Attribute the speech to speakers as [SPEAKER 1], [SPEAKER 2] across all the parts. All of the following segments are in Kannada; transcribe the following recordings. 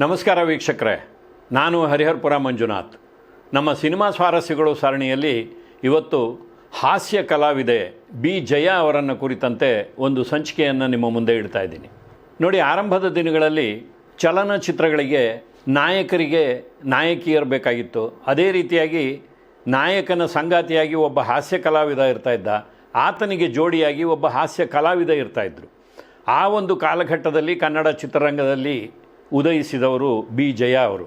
[SPEAKER 1] ನಮಸ್ಕಾರ ವೀಕ್ಷಕರೇ. ನಾನು ಹರಿಹರ್ಪುರ ಮಂಜುನಾಥ್. ನಮ್ಮ ಸಿನಿಮಾ ಸ್ವಾರಸ್ಯಗಳು ಸರಣಿಯಲ್ಲಿ ಇವತ್ತು ಹಾಸ್ಯ ಕಲಾವಿದೆ ಬಿ ಜಯ ಅವರನ್ನು ಕುರಿತಂತೆ ಒಂದು ಸಂಚಿಕೆಯನ್ನು ನಿಮ್ಮ ಮುಂದೆ ಇಡ್ತಾ ಇದ್ದೀನಿ. ನೋಡಿ, ಆರಂಭದ ದಿನಗಳಲ್ಲಿ ಚಲನಚಿತ್ರಗಳಿಗೆ ನಾಯಕರಿಗೆ ನಾಯಕಿಯರು ಬೇಕಾಗಿತ್ತು. ಅದೇ ರೀತಿಯಾಗಿ ನಾಯಕನ ಸಂಗಾತಿಯಾಗಿ ಒಬ್ಬ ಹಾಸ್ಯ ಕಲಾವಿದ ಇರ್ತಾ ಇದ್ದ. ಆತನಿಗೆ ಜೋಡಿಯಾಗಿ ಒಬ್ಬ ಹಾಸ್ಯ ಕಲಾವಿದ ಇರ್ತಾಯಿದ್ರು ಆ ಒಂದು ಕಾಲಘಟ್ಟದಲ್ಲಿ ಕನ್ನಡ ಚಿತ್ರರಂಗದಲ್ಲಿ ಉದಯಿಸಿದವರು ಬಿ ಜಯ ಅವರು.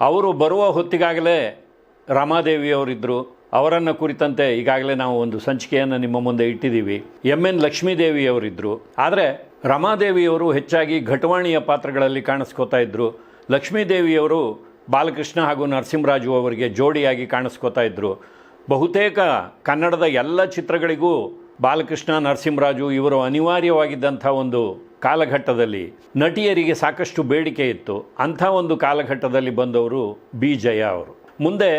[SPEAKER 1] ಅವರು ಬರುವ ಹೊತ್ತಿಗಾಗಲೇ ರಮಾದೇವಿಯವರಿದ್ದರು ಅವರನ್ನು ಕುರಿತಂತೆ ಈಗಾಗಲೇ ನಾವು ಒಂದು ಸಂಚಿಕೆಯನ್ನು ನಿಮ್ಮ ಮುಂದೆ ಇಟ್ಟಿದ್ದೀವಿ. ಎಂ ಎನ್ ಲಕ್ಷ್ಮೀದೇವಿಯವರಿದ್ದರು ಆದರೆ ರಮಾದೇವಿಯವರು ಹೆಚ್ಚಾಗಿ ಘಟವಾಣಿಯ ಪಾತ್ರಗಳಲ್ಲಿ ಕಾಣಿಸ್ಕೋತಾ ಇದ್ದರು ಲಕ್ಷ್ಮೀದೇವಿಯವರು ಬಾಲಕೃಷ್ಣ ಹಾಗೂ ನರಸಿಂಹರಾಜು ಅವರಿಗೆ ಜೋಡಿಯಾಗಿ ಕಾಣಿಸ್ಕೋತಾ ಇದ್ದರು ಬಹುತೇಕ ಕನ್ನಡದ ಎಲ್ಲ ಚಿತ್ರಗಳಿಗೂ ಬಾಲಕೃಷ್ಣ, ನರಸಿಂಹರಾಜು ಇವರು ಅನಿವಾರ್ಯವಾಗಿದ್ದಂಥ ಒಂದು ಕಾಲಘಟ್ಟದಲ್ಲಿ ನಟಿಯರಿಗೆ ಸಾಕಷ್ಟು ಬೇಡಿಕೆ ಇತ್ತು. ಅಂಥ ಒಂದು ಕಾಲಘಟ್ಟದಲ್ಲಿ ಬಂದವರು ಬಿ ಜಯ ಅವರು. ಮುಂದೆ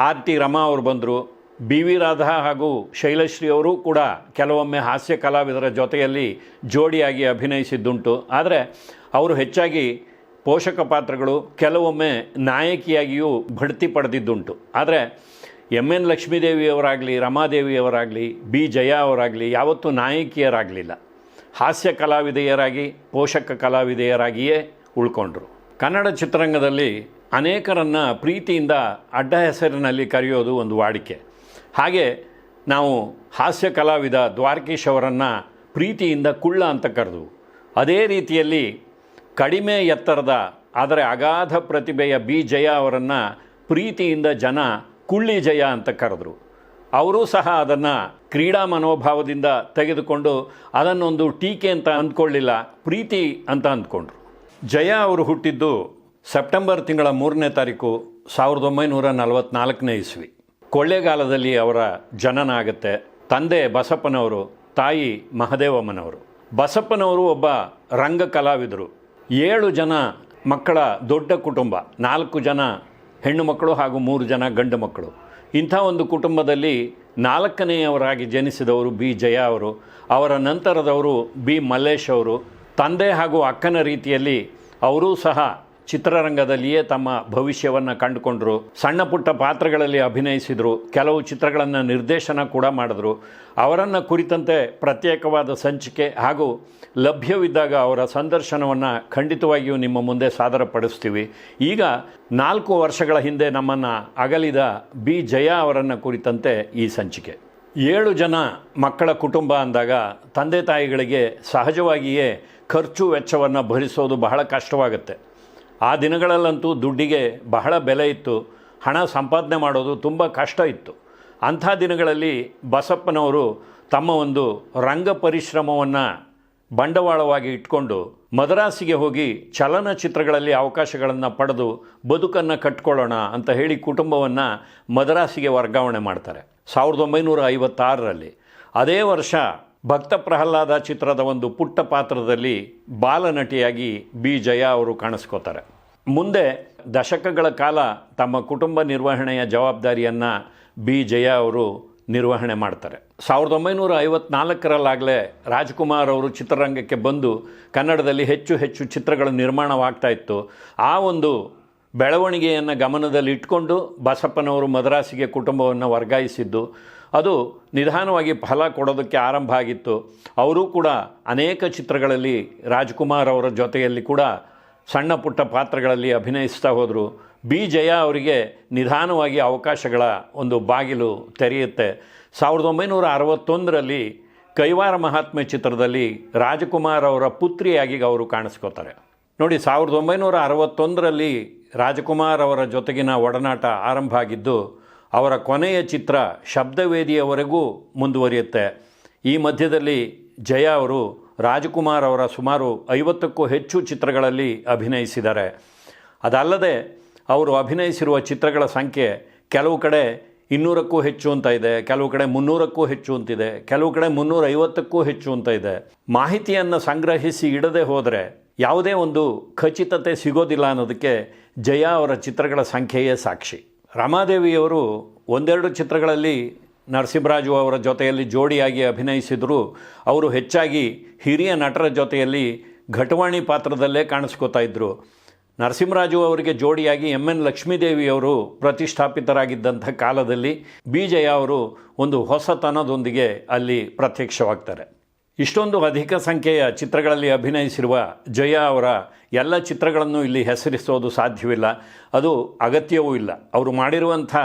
[SPEAKER 1] ಆರ್ ಟಿ ರಮಾ ಅವರು ಬಂದರು. ಬಿ ವಿ ರಾಧಾ ಹಾಗೂ ಶೈಲಶ್ರೀ ಅವರು ಕೂಡ ಕೆಲವೊಮ್ಮೆ ಹಾಸ್ಯ ಕಲಾವಿದರ ಜೊತೆಯಲ್ಲಿ ಜೋಡಿಯಾಗಿ ಅಭಿನಯಿಸಿದ್ದುಂಟು. ಆದರೆ ಅವರು ಹೆಚ್ಚಾಗಿ ಪೋಷಕ ಪಾತ್ರಗಳು, ಕೆಲವೊಮ್ಮೆ ನಾಯಕಿಯಾಗಿಯೂ ಬಡ್ತಿ ಪಡೆದಿದ್ದುಂಟು. ಆದರೆ ಎಂ ಎನ್ ಲಕ್ಷ್ಮೀದೇವಿಯವರಾಗಲಿ, ರಮಾದೇವಿಯವರಾಗಲಿ, ಬಿ ಜಯ ಅವರಾಗಲಿ, ಯಾವತ್ತೂ ನಾಯಕಿಯರಾಗಲಿಲ್ಲ. ಹಾಸ್ಯ ಕಲಾವಿದೆಯರಾಗಿ, ಪೋಷಕ ಕಲಾವಿದೆಯರಾಗಿಯೇ ಉಳ್ಕೊಂಡ್ರು. ಕನ್ನಡ ಚಿತ್ರರಂಗದಲ್ಲಿ ಅನೇಕರನ್ನು ಪ್ರೀತಿಯಿಂದ ಅಡ್ಡ ಹೆಸರಿನಲ್ಲಿ ಕರೆಯೋದು ಒಂದು ವಾಡಿಕೆ. ಹಾಗೆ ನಾವು ಹಾಸ್ಯ ಕಲಾವಿದ ದ್ವಾರಕೀಶ್ ಅವರನ್ನು ಪ್ರೀತಿಯಿಂದ ಕುಳ್ಳ ಅಂತ ಕರೆದು ಅದೇ ರೀತಿಯಲ್ಲಿ ಕಡಿಮೆ ಎತ್ತರದ, ಆದರೆ ಅಗಾಧ ಪ್ರತಿಭೆಯ ಬಿ ಜಯ ಅವರನ್ನು ಪ್ರೀತಿಯಿಂದ ಜನ ಕುಳ್ಳಿ ಜಯ ಅಂತ ಕರೆದ್ರು. ಅವರೂ ಸಹ ಅದನ್ನು ಕ್ರೀಡಾ ಮನೋಭಾವದಿಂದ ತೆಗೆದುಕೊಂಡು ಅದನ್ನೊಂದು ಟೀಕೆ ಅಂತ ಅಂದ್ಕೊಳ್ಳಿಲ್ಲ, ಪ್ರೀತಿ ಅಂತ ಅಂದ್ಕೊಂಡ್ರು. ಜಯ ಅವರು ಹುಟ್ಟಿದ್ದು ಸೆಪ್ಟೆಂಬರ್ ತಿಂಗಳ ಮೂರನೇ ತಾರೀಕು ಸಾವಿರದ ಒಂಬೈನೂರ ನಲವತ್ತ್ನಾಲ್ಕನೇ ಇಸ್ವಿ. ಕೊಳ್ಳೇಗಾಲದಲ್ಲಿ ಅವರ ಜನನ ಆಗುತ್ತೆ ತಂದೆ ಬಸಪ್ಪನವರು, ತಾಯಿ ಮಹದೇವಮ್ಮನವರು. ಬಸಪ್ಪನವರು ಒಬ್ಬ ರಂಗ ಕಲಾವಿದರು. ಏಳು ಜನ ಮಕ್ಕಳ ದೊಡ್ಡ ಕುಟುಂಬ, ನಾಲ್ಕು ಜನ ಹೆಣ್ಣು ಮಕ್ಕಳು ಹಾಗೂ ಮೂರು ಜನ ಗಂಡು ಮಕ್ಕಳು. ಇಂಥ ಒಂದು ಕುಟುಂಬದಲ್ಲಿ ನಾಲ್ಕನೆಯವರಾಗಿ ಜನಿಸಿದವರು ಬಿ ಜಯ ಅವರು, ಅವರ ನಂತರದವರು ಬಿ ಮಲ್ಲೇಶ್ ಅವರು, ತಂದೆ ಹಾಗೂ ಅಕ್ಕನ ರೀತಿಯಲ್ಲಿ ಅವರೂ ಸಹ ಚಿತ್ರರಂಗದಲ್ಲಿಯೇ ತಮ್ಮ ಭವಿಷ್ಯವನ್ನು ಕಂಡುಕೊಂಡರು. ಸಣ್ಣ ಪುಟ್ಟ ಪಾತ್ರಗಳಲ್ಲಿ ಅಭಿನಯಿಸಿದರು. ಕೆಲವು ಚಿತ್ರಗಳನ್ನು ನಿರ್ದೇಶನ ಕೂಡ ಮಾಡಿದ್ರು. ಅವರನ್ನು ಕುರಿತಂತೆ ಪ್ರತ್ಯೇಕವಾದ ಸಂಚಿಕೆ ಹಾಗೂ ಲಭ್ಯವಿದ್ದಾಗ ಅವರ ಸಂದರ್ಶನವನ್ನು ಖಂಡಿತವಾಗಿಯೂ ನಿಮ್ಮ ಮುಂದೆ ಸಾದರಪಡಿಸ್ತೀವಿ. ಈಗ ನಾಲ್ಕು ವರ್ಷಗಳ ಹಿಂದೆ ನಮ್ಮನ್ನು ಅಗಲಿದ ಬಿ. ಜಯ ಅವರನ್ನು ಕುರಿತಂತೆ ಈ ಸಂಚಿಕೆ. ಏಳು ಜನ ಮಕ್ಕಳ ಕುಟುಂಬ ಅಂದಾಗ ತಂದೆ ತಾಯಿಗಳಿಗೆ ಸಹಜವಾಗಿಯೇ ಖರ್ಚು ವೆಚ್ಚವನ್ನು ಭರಿಸೋದು ಬಹಳ ಕಷ್ಟವಾಗುತ್ತೆ. ಆ ದಿನಗಳಲ್ಲಂತೂ ದುಡ್ಡಿಗೆ ಬಹಳ ಬೆಲೆ ಇತ್ತು, ಹಣ ಸಂಪಾದನೆ ಮಾಡೋದು ತುಂಬ ಕಷ್ಟ ಇತ್ತು. ಅಂಥ ದಿನಗಳಲ್ಲಿ ಬಸಪ್ಪನವರು ತಮ್ಮ ಒಂದು ರಂಗ ಪರಿಶ್ರಮವನ್ನು ಬಂಡವಾಳವಾಗಿ ಇಟ್ಕೊಂಡು ಮದ್ರಾಸಿಗೆ ಹೋಗಿ ಚಲನಚಿತ್ರಗಳಲ್ಲಿ ಅವಕಾಶಗಳನ್ನು ಪಡೆದು ಬದುಕನ್ನು ಕಟ್ಕೊಳ್ಳೋಣ ಅಂತ ಹೇಳಿ ಕುಟುಂಬವನ್ನು ಮದ್ರಾಸಿಗೆ ವರ್ಗಾವಣೆ ಮಾಡ್ತಾರೆ. ಸಾವಿರದ ಒಂಬೈನೂರ ಐವತ್ತಾರರಲ್ಲಿ. ಅದೇ ವರ್ಷ ಭಕ್ತ ಪ್ರಹ್ಲಾದ ಚಿತ್ರದ ಒಂದು ಪುಟ್ಟ ಪಾತ್ರದಲ್ಲಿ ಬಾಲನಟಿಯಾಗಿ ಬಿ ಜಯ ಅವರು ಕಾಣಿಸ್ಕೋತಾರೆ. ಮುಂದೆ ದಶಕಗಳ ಕಾಲ ತಮ್ಮ ಕುಟುಂಬ ನಿರ್ವಹಣೆಯ ಜವಾಬ್ದಾರಿಯನ್ನು ಬಿ ಜಯ ಅವರು ನಿರ್ವಹಣೆ ಮಾಡ್ತಾರೆ. ಸಾವಿರದ ಒಂಬೈನೂರ ಐವತ್ನಾಲ್ಕರಲ್ಲಾಗಲೇ ರಾಜ್ಕುಮಾರ್ ಅವರು ಚಿತ್ರರಂಗಕ್ಕೆ ಬಂದು ಕನ್ನಡದಲ್ಲಿ ಹೆಚ್ಚು ಹೆಚ್ಚು ಚಿತ್ರಗಳು ನಿರ್ಮಾಣವಾಗ್ತಾ ಇತ್ತು. ಆ ಒಂದು ಬೆಳವಣಿಗೆಯನ್ನು ಗಮನದಲ್ಲಿ ಇಟ್ಕೊಂಡು ಬಸಪ್ಪನವರು ಮದ್ರಾಸಿಗೆ ಕುಟುಂಬವನ್ನು ವರ್ಗಾಯಿಸಿದ್ದು. ಅದು ನಿಧಾನವಾಗಿ ಫಲ ಕೊಡೋದಕ್ಕೆ ಆರಂಭ ಆಗಿತ್ತು. ಅವರೂ ಕೂಡ ಅನೇಕ ಚಿತ್ರಗಳಲ್ಲಿ ರಾಜ್ಕುಮಾರ್ ಅವರ ಜೊತೆಯಲ್ಲಿ ಕೂಡ ಸಣ್ಣ ಪುಟ್ಟ ಪಾತ್ರಗಳಲ್ಲಿ ಅಭಿನಯಿಸ್ತಾ ಹೋದರು. ಬಿ ಜಯ ಅವರಿಗೆ ನಿಧಾನವಾಗಿ ಅವಕಾಶಗಳ ಒಂದು ಬಾಗಿಲು ತೆರೆಯುತ್ತೆ. ಸಾವಿರದ ಒಂಬೈನೂರ ಅರವತ್ತೊಂದರಲ್ಲಿ ಕೈವಾರ ಮಹಾತ್ಮೆ ಚಿತ್ರದಲ್ಲಿ ರಾಜಕುಮಾರ್ ಅವರ ಪುತ್ರಿಯಾಗಿ ಅವರು ಕಾಣಿಸ್ಕೋತಾರೆ. ನೋಡಿ, ಸಾವಿರದ ಒಂಬೈನೂರ ಅರವತ್ತೊಂದರಲ್ಲಿ ರಾಜಕುಮಾರ್ ಅವರ ಜೊತೆಗಿನ ಒಡನಾಟ ಆರಂಭ ಆಗಿದ್ದು ಅವರ ಕೊನೆಯ ಚಿತ್ರ ಶಬ್ದವೇದಿಯವರೆಗೂ ಮುಂದುವರಿಯುತ್ತೆ. ಈ ಮಧ್ಯದಲ್ಲಿ ಜಯ ಅವರು ರಾಜಕುಮಾರ್ ಅವರ ಸುಮಾರು ಐವತ್ತಕ್ಕೂ ಹೆಚ್ಚು ಚಿತ್ರಗಳಲ್ಲಿ ಅಭಿನಯಿಸಿದ್ದಾರೆ. ಅದಲ್ಲದೆ ಅವರು ಅಭಿನಯಿಸಿರುವ ಚಿತ್ರಗಳ ಸಂಖ್ಯೆ ಕೆಲವು ಕಡೆ ಇನ್ನೂರಕ್ಕೂ ಹೆಚ್ಚು ಅಂತ ಇದೆ, ಕೆಲವು ಕಡೆ ಮುನ್ನೂರಕ್ಕೂ ಹೆಚ್ಚು ಅಂತಿದೆ, ಕೆಲವು ಕಡೆ ಮುನ್ನೂರೈವತ್ತಕ್ಕೂ ಹೆಚ್ಚು ಅಂತ ಇದೆ. ಮಾಹಿತಿಯನ್ನು ಸಂಗ್ರಹಿಸಿ ಇಡದೆ ಹೋದರೆ ಯಾವುದೇ ಒಂದು ಖಚಿತತೆ ಸಿಗೋದಿಲ್ಲ ಅನ್ನೋದಕ್ಕೆ ಜಯ ಅವರ ಚಿತ್ರಗಳ ಸಂಖ್ಯೆಯೇ ಸಾಕ್ಷಿ. ರಮಾದೇವಿಯವರು ಒಂದೆರಡು ಚಿತ್ರಗಳಲ್ಲಿ ನರಸಿಂಹರಾಜು ಅವರ ಜೊತೆಯಲ್ಲಿ ಜೋಡಿಯಾಗಿ ಅಭಿನಯಿಸಿದರು. ಅವರು ಹೆಚ್ಚಾಗಿ ಹಿರಿಯ ನಟರ ಜೊತೆಯಲ್ಲಿ ಘಟವಾಣಿ ಪಾತ್ರದಲ್ಲೇ ಕಾಣಿಸ್ಕೋತಾ ಇದ್ದರು ನರಸಿಂಹರಾಜು ಅವರಿಗೆ ಜೋಡಿಯಾಗಿ ಎಂ ಎನ್ ಲಕ್ಷ್ಮೀದೇವಿಯವರು ಪ್ರತಿಷ್ಠಾಪಿತರಾಗಿದ್ದಂಥ ಕಾಲದಲ್ಲಿ ಬಿಜಯ ಅವರು ಒಂದು ಹೊಸತನದೊಂದಿಗೆ ಅಲ್ಲಿ ಪ್ರತ್ಯಕ್ಷವಾಗ್ತಾರೆ. ಇಷ್ಟೊಂದು ಅಧಿಕ ಸಂಖ್ಯೆಯ ಚಿತ್ರಗಳಲ್ಲಿ ಅಭಿನಯಿಸಿರುವ ಜಯ ಅವರ ಎಲ್ಲ ಚಿತ್ರಗಳನ್ನು ಇಲ್ಲಿ ಹೆಸರಿಸೋದು ಸಾಧ್ಯವಿಲ್ಲ. ಅದು ಅಗತ್ಯವೂ ಇಲ್ಲ. ಅವರು ಮಾಡಿರುವಂಥ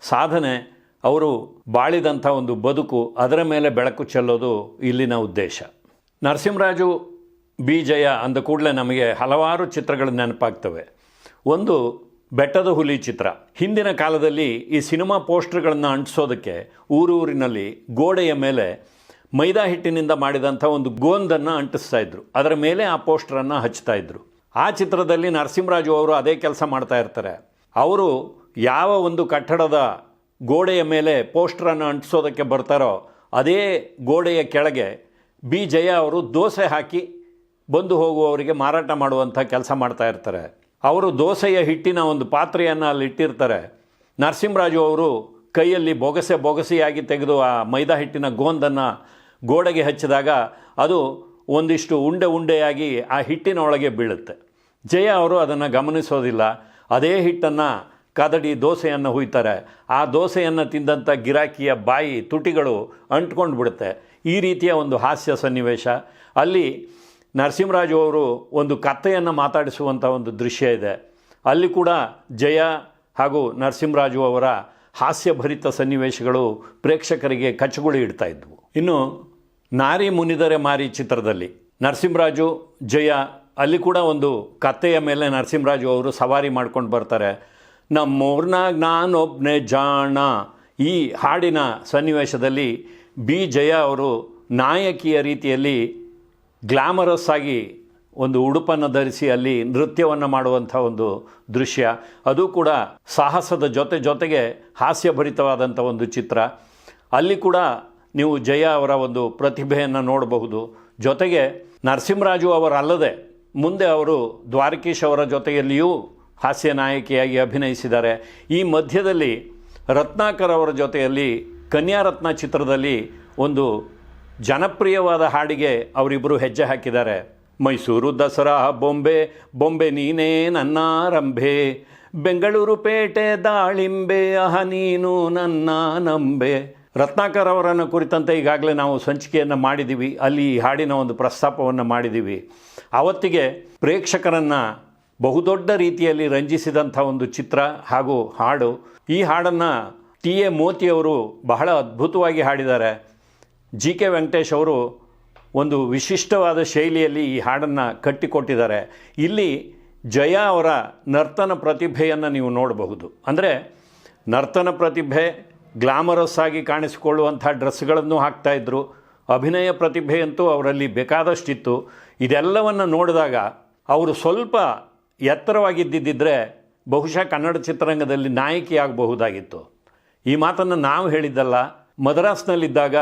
[SPEAKER 1] ಸಾಧನೆ, ಅವರು ಬಾಳಿದಂಥ ಒಂದು ಬದುಕು, ಅದರ ಮೇಲೆ ಬೆಳಕು ಚೆಲ್ಲೋದು ಇಲ್ಲಿನ ಉದ್ದೇಶ. ನರಸಿಂಹರಾಜು, ಬಿ ಜಯ ಅಂದ ಕೂಡಲೇ ನಮಗೆ ಹಲವಾರು ಚಿತ್ರಗಳು ನೆನಪಾಗ್ತವೆ. ಒಂದು ಬೆಟ್ಟದ ಹುಲಿ ಚಿತ್ರ. ಹಿಂದಿನ ಕಾಲದಲ್ಲಿ ಈ ಸಿನಿಮಾ ಪೋಸ್ಟರ್ಗಳನ್ನು ಅಂಟಿಸೋದಕ್ಕೆ ಊರೂರಿನಲ್ಲಿ ಗೋಡೆಯ ಮೇಲೆ ಮೈದಾ ಹಿಟ್ಟಿನಿಂದ ಮಾಡಿದಂಥ ಒಂದು ಗೋಂದನ್ನು ಅಂಟಿಸ್ತಾ ಇದ್ರು. ಅದರ ಮೇಲೆ ಆ ಪೋಸ್ಟರನ್ನು ಹಚ್ತಾ ಇದ್ರು. ಆ ಚಿತ್ರದಲ್ಲಿ ನರಸಿಂಹರಾಜು ಅವರು ಅದೇ ಕೆಲಸ ಮಾಡ್ತಾ ಇರ್ತಾರೆ. ಅವರು ಯಾವ ಒಂದು ಕಟ್ಟಡದ ಗೋಡೆಯ ಮೇಲೆ ಪೋಸ್ಟರನ್ನು ಅಂಟಿಸೋದಕ್ಕೆ ಬರ್ತಾರೋ ಅದೇ ಗೋಡೆಯ ಕೆಳಗೆ ಬಿ ಜಯ ಅವರು ದೋಸೆ ಹಾಕಿ ಬಂದು ಹೋಗುವವರಿಗೆ ಮಾರಾಟ ಮಾಡುವಂಥ ಕೆಲಸ ಮಾಡ್ತಾ ಇರ್ತಾರೆ. ಅವರು ದೋಸೆಯ ಹಿಟ್ಟಿನ ಒಂದು ಪಾತ್ರೆಯನ್ನು ಅಲ್ಲಿ ಇಟ್ಟಿರ್ತಾರೆ. ನರಸಿಂಹರಾಜು ಅವರು ಕೈಯಲ್ಲಿ ಬೊಗಸೆ ಬೊಗಸೆಯಾಗಿ ತೆಗೆದು ಆ ಮೈದಾ ಹಿಟ್ಟಿನ ಗೋಂದನ್ನು ಗೋಡೆಗೆ ಹಚ್ಚಿದಾಗ ಅದು ಒಂದಿಷ್ಟು ಉಂಡೆ ಉಂಡೆಯಾಗಿ ಆ ಹಿಟ್ಟಿನ ಒಳಗೆ ಬೀಳುತ್ತೆ. ಜಯ ಅವರು ಅದನ್ನು ಗಮನಿಸೋದಿಲ್ಲ. ಅದೇ ಹಿಟ್ಟನ್ನು ಕದಡಿ ದೋಸೆಯನ್ನು ಹುಯ್ತಾರೆ. ಆ ದೋಸೆಯನ್ನು ತಿಂದಂಥ ಗಿರಾಕಿಯ ಬಾಯಿ ತುಟಿಗಳು ಅಂಟ್ಕೊಂಡು ಬಿಡುತ್ತೆ. ಈ ರೀತಿಯ ಒಂದು ಹಾಸ್ಯ ಸನ್ನಿವೇಶ. ಅಲ್ಲಿ ನರಸಿಂಹರಾಜು ಅವರು ಒಂದು ಕಥೆಯನ್ನು ಮಾತಾಡಿಸುವಂಥ ಒಂದು ದೃಶ್ಯ ಇದೆ. ಅಲ್ಲಿ ಕೂಡ ಜಯ ಹಾಗೂ ನರಸಿಂಹರಾಜು ಅವರ ಹಾಸ್ಯಭರಿತ ಸನ್ನಿವೇಶಗಳು ಪ್ರೇಕ್ಷಕರಿಗೆ ಕಚ್ಚಗುಳಿ ಇಡ್ತಾ ಇದ್ವು. ಇನ್ನು ನಾರಿ ಮುನಿದರೆ ಮಾರಿ ಚಿತ್ರದಲ್ಲಿ. ನರಸಿಂಹರಾಜು, ಜಯ, ಅಲ್ಲಿ ಕೂಡ ಒಂದು ಕತ್ತೆಯ ಮೇಲೆ ನರಸಿಂಹರಾಜು ಅವರು ಸವಾರಿ ಮಾಡ್ಕೊಂಡು ಬರ್ತಾರೆ. ನಮ್ಮೂರ್ನಾಗ ನಾನೊಬ್ಬನೇ ಜಾಣ. ಈ ಹಾಡಿನ ಸನ್ನಿವೇಶದಲ್ಲಿ ಬಿ. ಜಯ ಅವರು ನಾಯಕಿಯ ರೀತಿಯಲ್ಲಿ ಗ್ಲಾಮರಸ್ ಆಗಿ ಒಂದು ಉಡುಪನ್ನು ಧರಿಸಿ ಅಲ್ಲಿ ನೃತ್ಯವನ್ನು ಮಾಡುವಂಥ ಒಂದು ದೃಶ್ಯ. ಅದು ಕೂಡ ಸಾಹಸದ ಜೊತೆ ಜೊತೆಗೆ ಹಾಸ್ಯಭರಿತವಾದಂಥ ಒಂದು ಚಿತ್ರ. ಅಲ್ಲಿ ಕೂಡ ನೀವು ಜಯ ಅವರ ಒಂದು ಪ್ರತಿಭೆಯನ್ನು ನೋಡಬಹುದು. ಜೊತೆಗೆ ನರಸಿಂಹರಾಜು ಅವರಲ್ಲದೆ ಮುಂದೆ ಅವರು ದ್ವಾರಕೀಶ್ ಅವರ ಜೊತೆಯಲ್ಲಿಯೂ ಹಾಸ್ಯ ನಾಯಕಿಯಾಗಿ ಅಭಿನಯಿಸಿದ್ದಾರೆ. ಈ ಮಧ್ಯದಲ್ಲಿ ರತ್ನಾಕರ್ ಅವರ ಜೊತೆಯಲ್ಲಿ ಕನ್ಯಾರತ್ನ ಚಿತ್ರದಲ್ಲಿ ಒಂದು ಜನಪ್ರಿಯವಾದ ಹಾಡಿಗೆ ಅವರಿಬ್ಬರು ಹೆಜ್ಜೆ ಹಾಕಿದ್ದಾರೆ. ಮೈಸೂರು ದಸರಾ, ಬೊಂಬೆ ಬೊಂಬೆ ನೀನೇ ನನ್ನಾರಂಭೆ. ಬೆಂಗಳೂರು ಪೇಟೆ ದಾಳಿಂಬೆ, ಅಹ ನೀನು ನನ್ನ ನಂಬೆ. ರತ್ನಾಕರ್ ಅವರನ್ನು ಕುರಿತಂತೆ ಈಗಾಗಲೇ ನಾವು ಸಂಚಿಕೆಯನ್ನು ಮಾಡಿದ್ದೀವಿ ಅಲ್ಲಿ ಈ ಹಾಡಿನ ಒಂದು ಪ್ರಸ್ತಾಪವನ್ನು ಮಾಡಿದ್ದೀವಿ ಆವತ್ತಿಗೆ ಪ್ರೇಕ್ಷಕರನ್ನು ಬಹುದೊಡ್ಡ ರೀತಿಯಲ್ಲಿ ರಂಜಿಸಿದಂಥ ಒಂದು ಚಿತ್ರ ಹಾಗೂ ಹಾಡು. ಈ ಹಾಡನ್ನು ಟಿ ಎ ಮೋತಿಯವರು ಬಹಳ ಅದ್ಭುತವಾಗಿ ಹಾಡಿದ್ದಾರೆ. ಜಿ ಕೆ ವೆಂಕಟೇಶ್ ಅವರು ಒಂದು ವಿಶಿಷ್ಟವಾದ ಶೈಲಿಯಲ್ಲಿ ಈ ಹಾಡನ್ನು ಕಟ್ಟಿಕೊಟ್ಟಿದ್ದಾರೆ. ಇಲ್ಲಿ ಜಯ ಅವರ ನರ್ತನ ಪ್ರತಿಭೆಯನ್ನು ನೀವು ನೋಡಬಹುದು. ಅಂದರೆ ನರ್ತನ ಪ್ರತಿಭೆ ಗ್ಲಾಮರಸ್ ಆಗಿ ಕಾಣಿಸಿಕೊಳ್ಳುವಂಥ ಡ್ರೆಸ್ಗಳನ್ನು ಹಾಕ್ತಾಯಿದ್ರು ಅಭಿನಯ ಪ್ರತಿಭೆಯಂತೂ ಅವರಲ್ಲಿ ಬೇಕಾದಷ್ಟಿತ್ತು. ಇದೆಲ್ಲವನ್ನು ನೋಡಿದಾಗ ಅವರು ಸ್ವಲ್ಪ ಎತ್ತರವಾಗಿದ್ದಿದ್ದರೆ ಬಹುಶಃ ಕನ್ನಡ ಚಿತ್ರರಂಗದಲ್ಲಿ ನಾಯಕಿ ಆಗಬಹುದಾಗಿತ್ತು. ಈ ಮಾತನ್ನು ನಾವು ಹೇಳಿದ್ದಲ್ಲ, ಮದ್ರಾಸ್ನಲ್ಲಿದ್ದಾಗ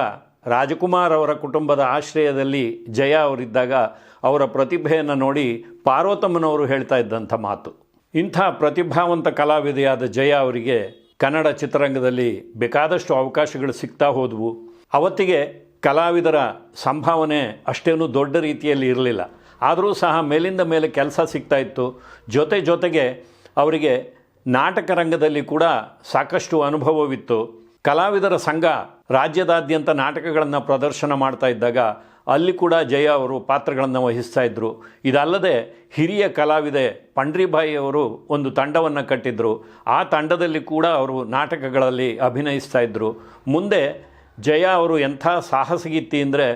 [SPEAKER 1] ರಾಜಕುಮಾರ್ ಅವರ ಕುಟುಂಬದ ಆಶ್ರಯದಲ್ಲಿ ಜಯ ಅವರಿದ್ದಾಗ ಅವರ ಪ್ರತಿಭೆಯನ್ನು ನೋಡಿ ಪಾರ್ವತಮ್ಮನವರು ಹೇಳ್ತಾ ಇದ್ದಂಥ ಮಾತು. ಇಂಥ ಪ್ರತಿಭಾವಂತ ಕಲಾವಿದೆಯಾದ ಜಯ ಅವರಿಗೆ ಕನ್ನಡ ಚಿತ್ರರಂಗದಲ್ಲಿ ಬೇಕಾದಷ್ಟು ಅವಕಾಶಗಳು ಸಿಗ್ತಾ ಹೋದವು. ಅವತ್ತಿಗೆ ಕಲಾವಿದರ ಸಂಭಾವನೆ ಅಷ್ಟೇನು ದೊಡ್ಡ ರೀತಿಯಲ್ಲಿ ಇರಲಿಲ್ಲ. ಆದರೂ ಸಹ ಮೇಲಿಂದ ಮೇಲೆ ಕೆಲಸ ಸಿಗ್ತಾ ಇತ್ತು. ಜೊತೆ ಜೊತೆಗೆ ಅವರಿಗೆ ನಾಟಕ ರಂಗದಲ್ಲಿ ಕೂಡ ಸಾಕಷ್ಟು ಅನುಭವವಿತ್ತು. ಕಲಾವಿದರ ಸಂಘ ರಾಜ್ಯದಾದ್ಯಂತ ನಾಟಕಗಳನ್ನು ಪ್ರದರ್ಶನ ಮಾಡ್ತಾ ಇದ್ದಾಗ ಅಲ್ಲಿ ಕೂಡ ಜಯ ಅವರು ಪಾತ್ರಗಳನ್ನು ವಹಿಸ್ತಾ ಇದ್ದರು ಇದಲ್ಲದೆ ಹಿರಿಯ ಕಲಾವಿದೆ ಪಂಡ್ರಿಬಾಯಿ ಅವರು ಒಂದು ತಂಡವನ್ನು ಕಟ್ಟಿದ್ದರು ಆ ತಂಡದಲ್ಲಿ ಕೂಡ ಅವರು ನಾಟಕಗಳಲ್ಲಿ ಅಭಿನಯಿಸ್ತಾ ಇದ್ದರು ಮುಂದೆ ಜಯ ಅವರು ಎಂಥ ಸಾಹಸಗೀತಿ ಅಂದರೆ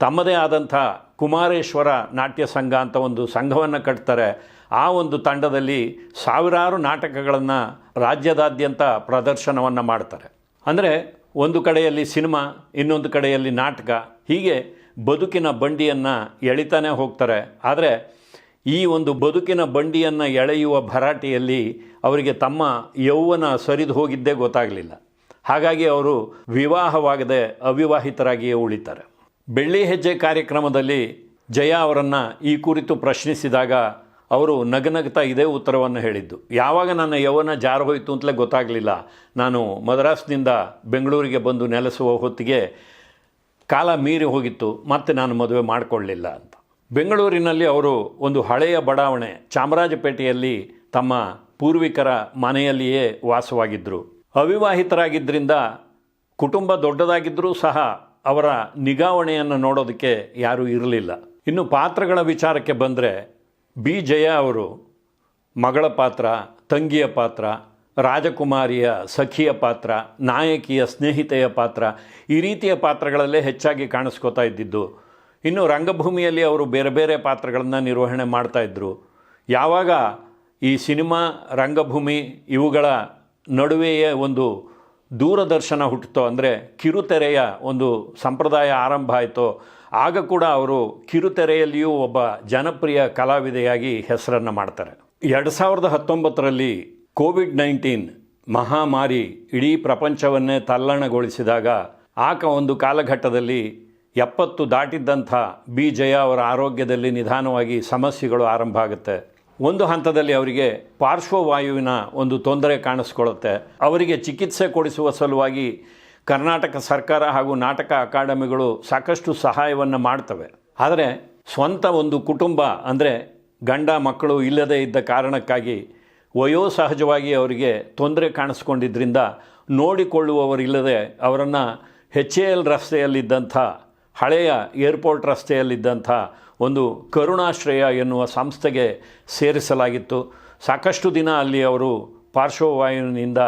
[SPEAKER 1] ತಮ್ಮದೇ ಆದಂಥ ಕುಮಾರೇಶ್ವರ ನಾಟ್ಯ ಸಂಘ ಅಂತ ಒಂದು ಸಂಘವನ್ನು ಕಟ್ತಾರೆ. ಆ ಒಂದು ತಂಡದಲ್ಲಿ ಸಾವಿರಾರು ನಾಟಕಗಳನ್ನು ರಾಜ್ಯದಾದ್ಯಂತ ಪ್ರದರ್ಶನವನ್ನು ಮಾಡ್ತಾರೆ. ಅಂದರೆ ಒಂದು ಕಡೆಯಲ್ಲಿ ಸಿನಿಮಾ, ಇನ್ನೊಂದು ಕಡೆಯಲ್ಲಿ ನಾಟಕ. ಹೀಗೆ ಬದುಕಿನ ಬಂಡಿಯನ್ನು ಎಳಿತಾನೆ ಹೋಗ್ತಾರೆ. ಆದರೆ ಈ ಒಂದು ಬದುಕಿನ ಬಂಡಿಯನ್ನು ಎಳೆಯುವ ಭರಾಟೆಯಲ್ಲಿ ಅವರಿಗೆ ತಮ್ಮ ಯೌವನ ಸರಿದು ಹೋಗಿದ್ದೇ ಗೊತ್ತಾಗಲಿಲ್ಲ. ಹಾಗಾಗಿ ಅವರು ವಿವಾಹವಾಗದೆ ಅವಿವಾಹಿತರಾಗಿಯೇ ಉಳಿತಾರೆ. ಬೆಳ್ಳಿ ಹೆಜ್ಜೆ ಕಾರ್ಯಕ್ರಮದಲ್ಲಿ ಜಯ ಅವರನ್ನು ಈ ಕುರಿತು ಪ್ರಶ್ನಿಸಿದಾಗ ಅವರು ನಗನಗ್ತಾ ಇದೇ ಉತ್ತರವನ್ನು ಹೇಳಿದ್ದು. ಯಾವಾಗ ನನ್ನ ಯೌವನ ಜಾರು ಹೋಯಿತು ಅಂತಲೇ ಗೊತ್ತಾಗಲಿಲ್ಲ. ನಾನು ಮದ್ರಾಸ್ನಿಂದ ಬೆಂಗಳೂರಿಗೆ ಬಂದು ನೆಲೆಸುವ ಹೊತ್ತಿಗೆ ಕಾಲ ಮೀರಿ ಹೋಗಿತ್ತು, ಮತ್ತೆ ನಾನು ಮದುವೆ ಮಾಡಿಕೊಳ್ಳಲಿಲ್ಲ ಅಂತ. ಬೆಂಗಳೂರಿನಲ್ಲಿ ಅವರು ಒಂದು ಹಳೆಯ ಬಡಾವಣೆ, ಚಾಮರಾಜಪೇಟೆಯಲ್ಲಿ ತಮ್ಮ ಪೂರ್ವಿಕರ ಮನೆಯಲ್ಲಿಯೇ ವಾಸವಾಗಿದ್ದರು ಅವಿವಾಹಿತರಾಗಿದ್ದರಿಂದ ಕುಟುಂಬ ದೊಡ್ಡದಾಗಿದ್ದರೂ ಸಹ ಅವರ ನಿಗಾವಣೆಯನ್ನು ನೋಡೋದಕ್ಕೆ ಯಾರೂ ಇರಲಿಲ್ಲ. ಇನ್ನು ಪಾತ್ರಗಳ ವಿಚಾರಕ್ಕೆ ಬಂದರೆ ಬಿ. ಜಯ ಅವರು ಮಗಳ ಪಾತ್ರ, ತಂಗಿಯ ಪಾತ್ರ ರಾಜಕುಮಾರಿಯ ಸಖಿಯ ಪಾತ್ರ, ನಾಯಕಿಯ ಸ್ನೇಹಿತೆಯ ಪಾತ್ರ, ಈ ರೀತಿಯ ಪಾತ್ರಗಳಲ್ಲೇ ಹೆಚ್ಚಾಗಿ ಕಾಣಿಸ್ಕೋತಾ ಇದ್ದಿದ್ದು. ಇನ್ನು ರಂಗಭೂಮಿಯಲ್ಲಿ ಅವರು ಬೇರೆ ಬೇರೆ ಪಾತ್ರಗಳನ್ನು ನಿರ್ವಹಣೆ ಮಾಡ್ತಾ ಇದ್ದರು ಯಾವಾಗ ಈ ಸಿನಿಮಾ, ರಂಗಭೂಮಿ ಇವುಗಳ ನಡುವೆಯೇ ಒಂದು ದೂರದರ್ಶನ ಹುಟ್ಟಿತೋ ಅಂದರೆ ಕಿರುತೆರೆಯ ಒಂದು ಸಂಪ್ರದಾಯ ಆರಂಭ ಆಯಿತೋ, ಆಗ ಕೂಡ ಅವರು ಕಿರುತೆರೆಯಲ್ಲಿಯೂ ಒಬ್ಬ ಜನಪ್ರಿಯ ಕಲಾವಿದೆಯಾಗಿ ಹೆಸರನ್ನು ಮಾಡ್ತಾರೆ. ಎರಡು ಸಾವಿರದ ಹತ್ತೊಂಬತ್ತರಲ್ಲಿ ಕೋವಿಡ್ ನೈನ್ಟೀನ್ ಮಹಾಮಾರಿ ಇಡೀ ಪ್ರಪಂಚವನ್ನೇ ತಲ್ಲಣಗೊಳಿಸಿದಾಗ ಆಕ ಒಂದು ಕಾಲಘಟ್ಟದಲ್ಲಿ ಎಪ್ಪತ್ತು ದಾಟಿದ್ದಂಥ ಬಿ ಜಯ ಅವರ ಆರೋಗ್ಯದಲ್ಲಿ ನಿಧಾನವಾಗಿ ಸಮಸ್ಯೆಗಳು ಆರಂಭ ಆಗುತ್ತೆ. ಒಂದು ಹಂತದಲ್ಲಿ ಅವರಿಗೆ ಪಾರ್ಶ್ವವಾಯುವಿನ ಒಂದು ತೊಂದರೆ ಕಾಣಿಸ್ಕೊಳ್ಳುತ್ತೆ. ಅವರಿಗೆ ಚಿಕಿತ್ಸೆ ಕೊಡಿಸುವ ಸಲುವಾಗಿ ಕರ್ನಾಟಕ ಸರ್ಕಾರ ಹಾಗೂ ನಾಟಕ ಅಕಾಡೆಮಿಗಳು ಸಾಕಷ್ಟು ಸಹಾಯವನ್ನು ಮಾಡ್ತವೆ. ಆದರೆ ಸ್ವಂತ ಒಂದು ಕುಟುಂಬ ಅಂದರೆ ಗಂಡ ಮಕ್ಕಳು ಇಲ್ಲದೇ ಇದ್ದ ಕಾರಣಕ್ಕಾಗಿ ವಯೋಸಹಜವಾಗಿ ಅವರಿಗೆ ತೊಂದರೆ ಕಾಣಿಸ್ಕೊಂಡಿದ್ದರಿಂದ ನೋಡಿಕೊಳ್ಳುವವರಿಲ್ಲದೆ ಅವರನ್ನು ಹೆಚ್ ಎ ಎಲ್ ರಸ್ತೆಯಲ್ಲಿದ್ದಂಥ, ಹಳೆಯ ಏರ್ಪೋರ್ಟ್ ರಸ್ತೆಯಲ್ಲಿದ್ದಂಥ ಒಂದು ಕರುಣಾಶ್ರಯ ಎನ್ನುವ ಸಂಸ್ಥೆಗೆ ಸೇರಿಸಲಾಗಿತ್ತು. ಸಾಕಷ್ಟು ದಿನ ಅಲ್ಲಿ ಅವರು ಪಾರ್ಶ್ವವಾಯುವಿನಿಂದ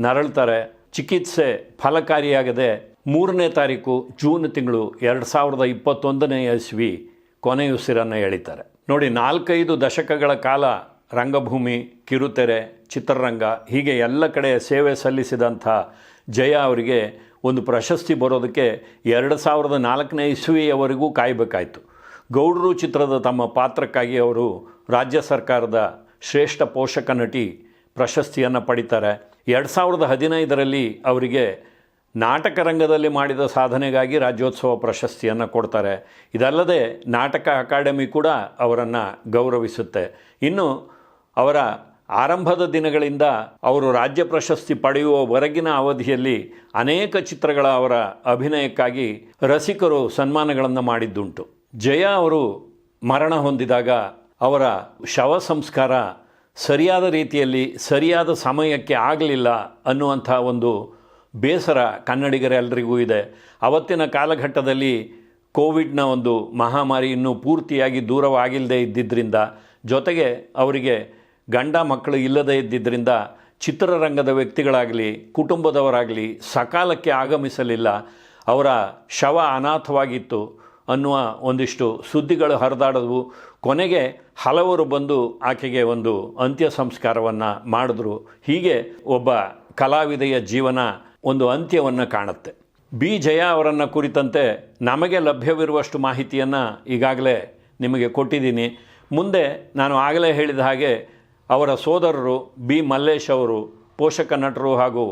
[SPEAKER 1] ನರಳ್ತಾರೆ. ಚಿಕಿತ್ಸೆ ಫಲಕಾರಿಯಾಗದೆ ಮೂರನೇ ತಾರೀಕು ಜೂನ್ ತಿಂಗಳು ಎರಡು ಸಾವಿರದ ಇಪ್ಪತ್ತೊಂದನೇ ಇಸ್ವಿ ಕೊನೆಯುಸಿರನ್ನು ಎಳಿತಾರೆ. ನೋಡಿ, ನಾಲ್ಕೈದು ದಶಕಗಳ ಕಾಲ ರಂಗಭೂಮಿ, ಕಿರುತೆರೆ, ಚಿತ್ರರಂಗ ಹೀಗೆ ಎಲ್ಲ ಕಡೆ ಸೇವೆ ಸಲ್ಲಿಸಿದಂಥ ಜಯ ಅವರಿಗೆ ಒಂದು ಪ್ರಶಸ್ತಿ ಬರೋದಕ್ಕೆ ಎರಡು ಸಾವಿರದ ನಾಲ್ಕನೇ ಇಸ್ವಿಯವರೆಗೂ ಕಾಯಬೇಕಾಯಿತು. ಗೌಡರು ಚಿತ್ರದ ತಮ್ಮ ಪಾತ್ರಕ್ಕಾಗಿ ಅವರು ರಾಜ್ಯ ಸರ್ಕಾರದ ಶ್ರೇಷ್ಠ ಪೋಷಕ ನಟಿ ಪ್ರಶಸ್ತಿಯನ್ನು ಪಡಿತಾರೆ. ಎರಡು ಸಾವಿರದ ಹದಿನೈದರಲ್ಲಿ ಅವರಿಗೆ ನಾಟಕ ರಂಗದಲ್ಲಿ ಮಾಡಿದ ಸಾಧನೆಗಾಗಿ ರಾಜ್ಯೋತ್ಸವ ಪ್ರಶಸ್ತಿಯನ್ನು ಕೊಡ್ತಾರೆ. ಇದಲ್ಲದೆ ನಾಟಕ ಅಕಾಡೆಮಿ ಕೂಡ ಅವರನ್ನು ಗೌರವಿಸುತ್ತೆ. ಇನ್ನು ಅವರ ಆರಂಭದ ದಿನಗಳಿಂದ ಅವರು ರಾಜ್ಯ ಪ್ರಶಸ್ತಿ ಪಡೆಯುವವರೆಗಿನ ಅವಧಿಯಲ್ಲಿ ಅನೇಕ ಚಿತ್ರಗಳ ಅವರ ಅಭಿನಯಕ್ಕಾಗಿ ರಸಿಕರು ಸನ್ಮಾನಗಳನ್ನು ಮಾಡಿದ್ದುಂಟು. ಜಯ ಅವರು ಮರಣ ಹೊಂದಿದಾಗ ಅವರ ಶವ ಸಂಸ್ಕಾರ ಸರಿಯಾದ ರೀತಿಯಲ್ಲಿ ಸರಿಯಾದ ಸಮಯಕ್ಕೆ ಆಗಲಿಲ್ಲ ಅನ್ನುವಂಥ ಒಂದು ಬೇಸರ ಕನ್ನಡಿಗರೆಲ್ಲರಿಗೂ ಇದೆ. ಅವತ್ತಿನ ಕಾಲಘಟ್ಟದಲ್ಲಿ ಕೋವಿಡ್ನ ಒಂದು ಮಹಾಮಾರಿ ಇನ್ನೂ ಪೂರ್ತಿಯಾಗಿ ದೂರವಾಗಿಲ್ಲದೆ ಇದ್ದಿದ್ದರಿಂದ ಜೊತೆಗೆ ಅವರಿಗೆ ಗಂಡ ಮಕ್ಕಳು ಇಲ್ಲದೇ ಇದ್ದಿದ್ದರಿಂದ ಚಿತ್ರರಂಗದ ವ್ಯಕ್ತಿಗಳಾಗಲಿ, ಕುಟುಂಬದವರಾಗಲಿ ಸಕಾಲಕ್ಕೆ ಆಗಮಿಸಲಿಲ್ಲ. ಅವರ ಶವ ಅನಾಥವಾಗಿತ್ತು ಅನ್ನುವ ಒಂದಿಷ್ಟು ಸುದ್ದಿಗಳು ಹರಿದಾಡದ್ವು ಕೊನೆಗೆ ಹಲವರು ಬಂದು ಆಕೆಗೆ ಒಂದು ಅಂತ್ಯ ಸಂಸ್ಕಾರವನ್ನು ಮಾಡಿದ್ರು. ಹೀಗೆ ಒಬ್ಬ ಕಲಾವಿದೆಯ ಜೀವನ ಒಂದು ಅಂತ್ಯವನ್ನು ಕಾಣುತ್ತೆ. ಬಿ ಜಯ ಅವರನ್ನು ಕುರಿತಂತೆ ನಮಗೆ ಲಭ್ಯವಿರುವಷ್ಟು ಮಾಹಿತಿಯನ್ನು ಈಗಾಗಲೇ ನಿಮಗೆ ಕೊಟ್ಟಿದ್ದೀನಿ. ಮುಂದೆ ನಾನು ಆಗಲೇ ಹೇಳಿದ ಹಾಗೆ ಅವರ ಸೋದರರು ಬಿ ಮಲ್ಲೇಶ್ ಅವರು, ಪೋಷಕ ನಟರು ಹಾಗೂ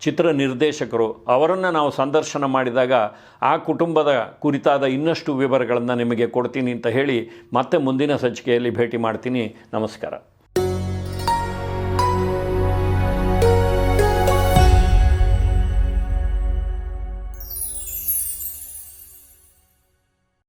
[SPEAKER 1] ಚಿತ್ರ ನಿರ್ದೇಶಕರು, ಅವರನ್ನು ನಾವು ಸಂದರ್ಶನ ಮಾಡಿದಾಗ ಆ ಕುಟುಂಬದ ಕುರಿತಾದ ಇನ್ನಷ್ಟು ವಿವರಗಳನ್ನು ನಿಮಗೆ ಕೊಡ್ತೀನಿ ಅಂತ ಹೇಳಿ ಮತ್ತೆ ಮುಂದಿನ ಸಂಚಿಕೆಯಲ್ಲಿ ಭೇಟಿ ಮಾಡ್ತೀನಿ. ನಮಸ್ಕಾರ.